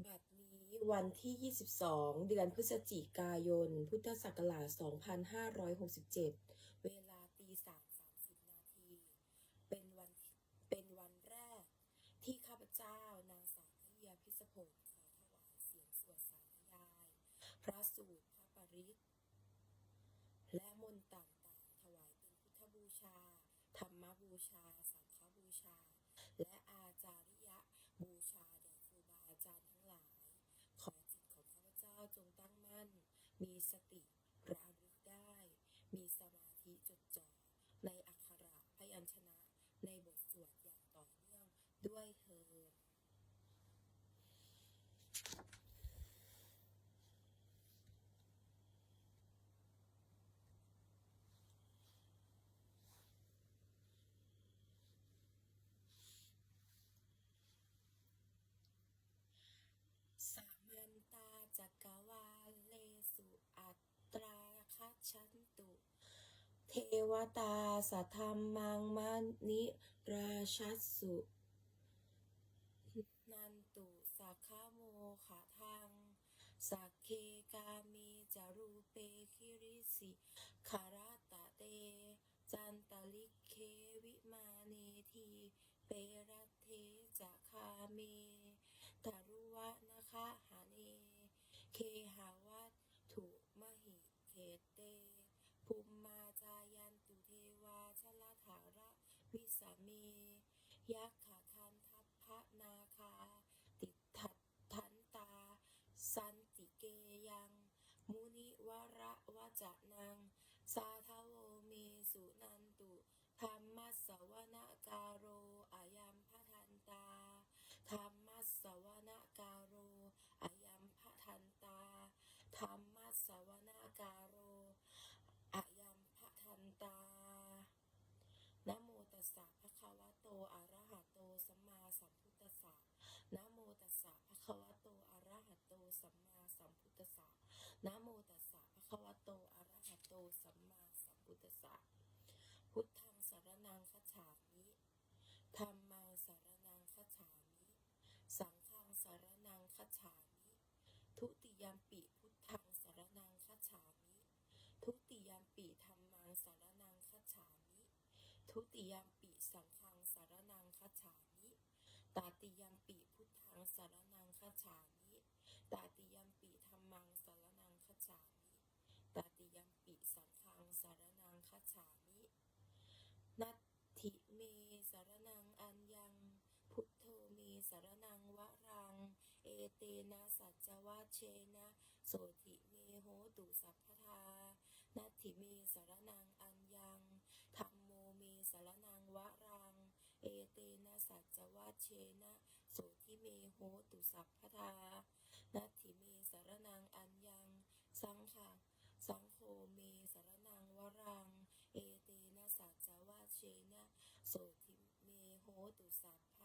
บัดนี้วันที่ 22 เดือนพฤศจิกายน พุทธศักราช 2567 เวลาตีสามสามสิบนาที เป็นวัน เป็นวันแรก ที่ข้าพเจ้านางสาวพระเยาพิสพงศ์ขอถวายเสียงสวดสาธยาย พระสูตรพระปริตและมนต์ต่างๆ ถวายเป็นพุทธบูชา ธรรมบูชาสังฆบูชา และอาจาริยบูชาแด่ครูบาอาจารย์ทั้งหลาย ขอจิตของข้าพเจ้าจงตั้งมั่น มีสติระลึกได้ มีสมาธิจดจ่อในอักขระพยัญชนะ ในบทสวดอย่างต่อเนื่องด้วยเธอญ สามันตาจักรวาเลสุอัตราคัจฉันตุ เทวตาสัทธรรมังมณิราชัสสุ นันตุสักขโมขะทัง สักเคกามีจารูเปคิริสิคาราตะเต จันตลิเควิมาเนทีเปรัตเทจะคาเมตารุวะนะคะหาเนเคหาวัตถุมหิเขเตภูมิมา ยักขาคันทัพพระนาคา ติทัดทันตา สันติเกยัง มุนิวระวะจะนัง สาทโวเมสุนันตุธรรมสสวนารโรอายัมพะทันตา ธรรมัสสวนการโรอายัมพะทันตา ธรรมัสสวนการโรอายัมพะทันตา นะโมตัสสะภะคะวะโต อะระหะโต สัมมาสัมพุทธัสสะ นะโมตัสสะภะคะวะโต อะระหะโต สัมมาสัมพุทธัสสะ นะโมตัสสะภะคะวะโต อะระหะโต สัมมาสัม พุทธัสสะพุทธังสารนังคัจฉามิธัมมังสารนังคัจฉามิ สังฆังสารนังคัจฉามิ ทุติยามปิพุทธังสารนังคัจฉามิ ทุติยามปิธัมมังสารนังคัจฉามิ ทุติยามปิสังฆังสารนังคัจฉามิ ตาติยามปิพุทธังสารนังคัจฉามิ ตาติยมปิธัมมังสารนังคัจฉามิ ตาติยมปิสังฆังสารนังคัจฉามิ นัตถิเมสารนังอัญญัง พุทโธเมสา รนังวะรัง เอเตนะสัจจวัชเชนะ โสติเมโหตุสัพพทา นัตถิเมสารนังอัญญังธรรมโมเมสารนังวะรัง เอเตนะสัจจวัชเชนะ โสทิเมโหตุสัพพทา นัตถิเมสารนังอัญญัง สังฆังสังโฆเมสารนังวรัง เอเตนะสัจจวัชเชนะ โสทิเมโหตุสัพพ